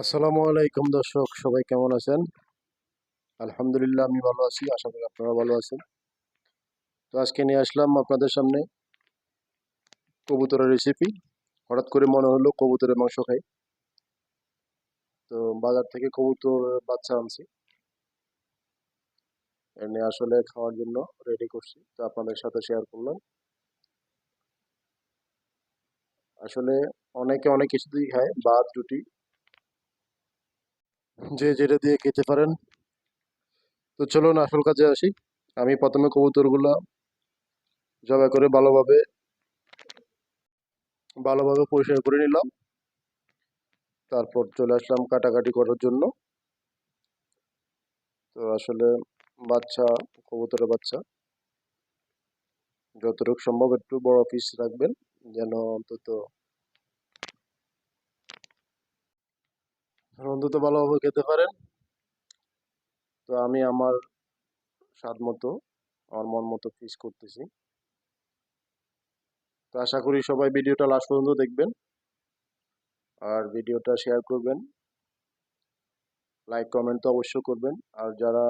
আসসালামু আলাইকুম দর্শক, সবাই কেমন আছেন? আলহামদুলিল্লাহ, আমি ভালো আছি, আশা করি আপনারা ভালো আছেন। তো আজকে নিয়ে আসলাম আপনাদের সামনে কবুতরের রেসিপি হঠাৎ করে মনে হলো কবুতরের মাংস খাই। তো বাজার থেকে কবুতর, বাচ্চা আনছি। এনে আসলে খাওয়ার জন্য রেডি করছি। তো আপনাদের সাথে শেয়ার করলাম। আসলে অনেকে অনেক কিছু দিয়ে খায় ভাত রুটি যে যেটা দিয়ে খেতে পারেন। তো চলুন আসল কাজে আসি। আমি প্রথমে কবুতরগুলো জবাই করে ভালোভাবে ভালোভাবে পরিষ্কার করে নিলাম। তারপর চলে আসলাম কাটাকাটি করার জন্য। তো আসলে বাচ্চা, কবুতরের বাচ্চা, যতটুকু সম্ভব একটু বড় পিস রাখবেন, যেন অন্তত অন্তত ভালোভাবে খেতে পারেন। তো আমি আমার স্বাদ মতো, আমার মন মতো পিস করতেছি। তো আশা করি সবাই ভিডিওটা লাস্ট পর্যন্ত দেখবেন। আর ভিডিওটা শেয়ার করবেন। লাইক কমেন্ট তো অবশ্যই করবেন। আর যারা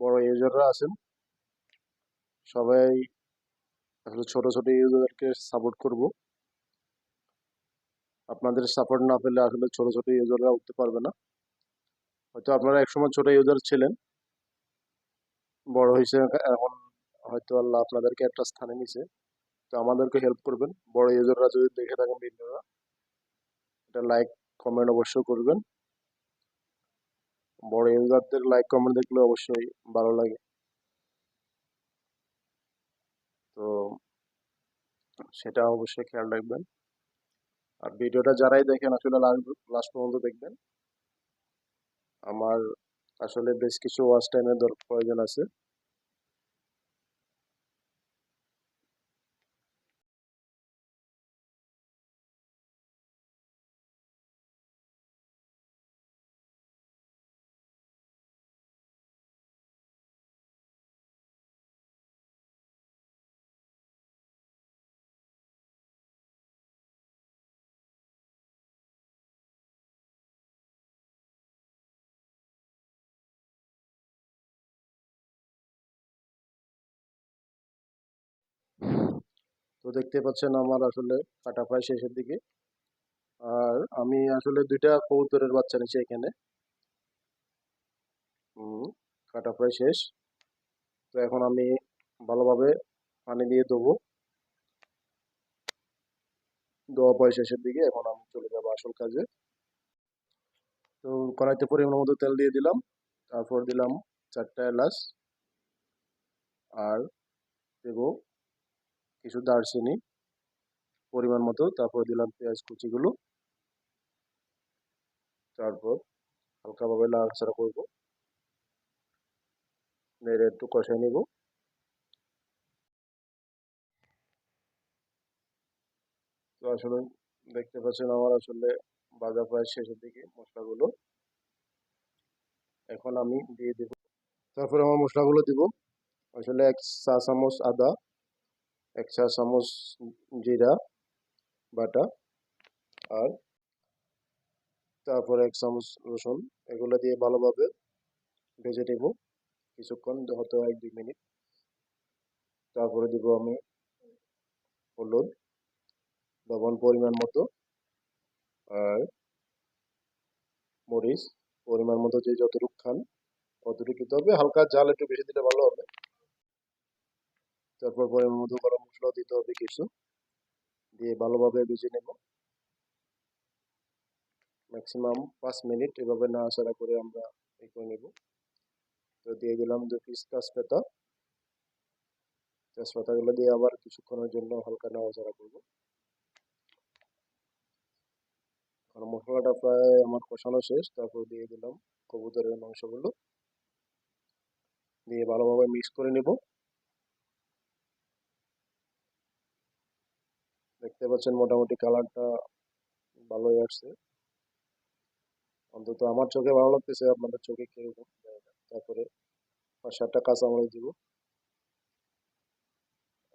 বড় ইউজাররা আছেন, সবাই আসলে ছোট ছোট ইউজারকে সাপোর্ট করব। আপনাদের সাপোর্ট না পেলে আসলে ছোট ছোট ইউজাররা উঠতে পারবে না। হয়তো আপনারা একসময় ছোট ইউজার ছিলেন। বড় হয়েছে এখন হয়তো আল্লাহ আপনাদেরকে একটা স্থানে নিছে। তো আমাদেরকে হেল্প করবেন। বড় ইউজাররা যদি দেখে থাকেন ভিডিওটা এটা লাইক কমেন্ট অবশ্যই করবেন। বড় ইউজারদের লাইক কমেন্ট দেখলে অবশ্যই ভালো লাগে। তো সেটা অবশ্যই খেয়াল রাখবেন। আর ভিডিওটা যারাই দেখেন, আসলে লাস্ট পর্যন্ত দেখবেন। আমার আসলে বেশ কিছু ওয়াচ টাইমের প্রয়োজন আছে। তো দেখতে পাচ্ছেন আমার আসলে কাটা প্রায় শেষের দিকে। আর আমি আসলে দুইটা কবুতরের বাচ্চা নিচ্ছি এখানে। কাটা প্রায় শেষ। তো এখন আমি ভালোভাবে পানি দিয়ে দেবো দেওয়া পয় শেষের দিকে, এখন আমি চলে যাব আসল কাজে। তো কড়াইতে পরিমাণ মতো তেল দিয়ে দিলাম। তারপর দিলাম চারটা এলাচ। আর দেবো কিছু দারচিনি, পরিমাণ মতো, তারপর দিলাম পেঁয়াজ কুচিগুলো। তারপর হালকাভাবে নাড়াচাড়া করব। নেড়ে একটু কষাই নিব। তো আসলে দেখতে পাচ্ছেন আমার আসলে বাজার প্রায় শেষের দিকে মশলাগুলো। এখন আমি দিয়ে দেব। তারপরে আমার মশলাগুলো দিব। আসলে এক চা চামচ আদা এক চা চামচ জিরা, বাটা আর তারপর এক চামচ রসুন। এগুলো দিয়ে ভালোভাবে ভেজে নেব। কিছুক্ষণ হয়তো এক দুই মিনিট। তারপরে দিব আমি হলুদ, লবণ পরিমাণ মতো আর মরিচ। পরিমাণ মতো যে যতটুকু খান ততটুকু দিতে হবে। হালকা জাল একটু বেশি দিলে ভালো হবে। তারপর পরিমাণ মতো গরম মশলা দিতে হবে কিছু। দিয়ে ভালোভাবে ভেজে নেব। ম্যাক্সিমাম পাঁচ মিনিট এভাবে নাড়াচাড়া করে আমরা এ করে নেব। তো দিয়ে দিলাম দু পিস তেজপাতা। তেজপাতাগুলো দিয়ে আবার কিছুক্ষণের জন্য হালকা নাড়াচাড়া করব। কারণ মশলাটা প্রায় আমার কষানো শেষ, তারপর দিয়ে দিলাম কবুতরের মাংসগুলো। দিয়ে ভালোভাবে মিক্স করে নেব। দেখতে পাচ্ছেন মোটামুটি কালারটা ভালোই আসছে। অন্তত আমার চোখে ভালো লাগতেছে, আপনাদের চোখে কীরকম তারপরে পাঁচ সাতটা কাঁচামরিচ দিব।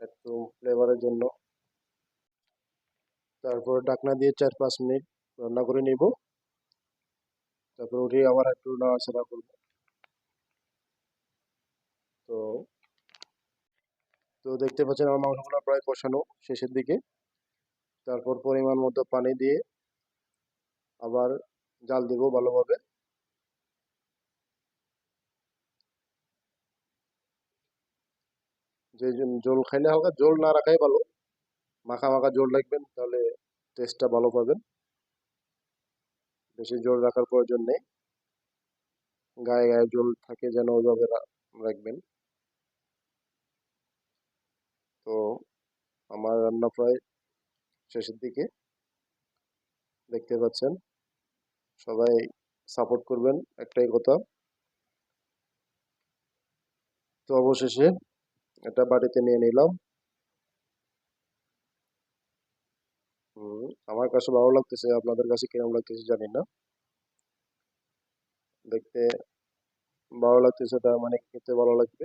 একটু ফ্লেভারের জন্য। তারপর ডাকনা দিয়ে চার পাঁচ মিনিট রান্না করে নিব। তারপর উঠে আবার একটু নাড়াচাড়া করব। তো তো দেখতে পাচ্ছেন আমার মাংসগুলো প্রায় কষানো শেষের দিকে। তারপর পরিমাণ মতো পানি দিয়ে আবার জাল দেব ভালোভাবে। যে জল খাইলে হালকা জল না রাখাই ভালো। মাখা মাখা জল রাখবেন, তাহলে টেস্টটা ভালো পাবেন। বেশি জল রাখার প্রয়োজন নেই। গায়ে গায়ে জল থাকে যেন ওইভাবে রাখবেন। তো আমার রান্না প্রায় শেষের দিকে। দেখতে পাচ্ছেন, সবাই সাপোর্ট করবেন একটাই কথা। তো অবশেষে এটা বাড়িতে নিয়ে নিলাম। আমার কাছে ভালো লাগতেছে, আপনাদের কাছে কেমন লাগতেছে জানি না। দেখতে ভালো লাগতেছে তার মানে খেতে ভালো লাগবে।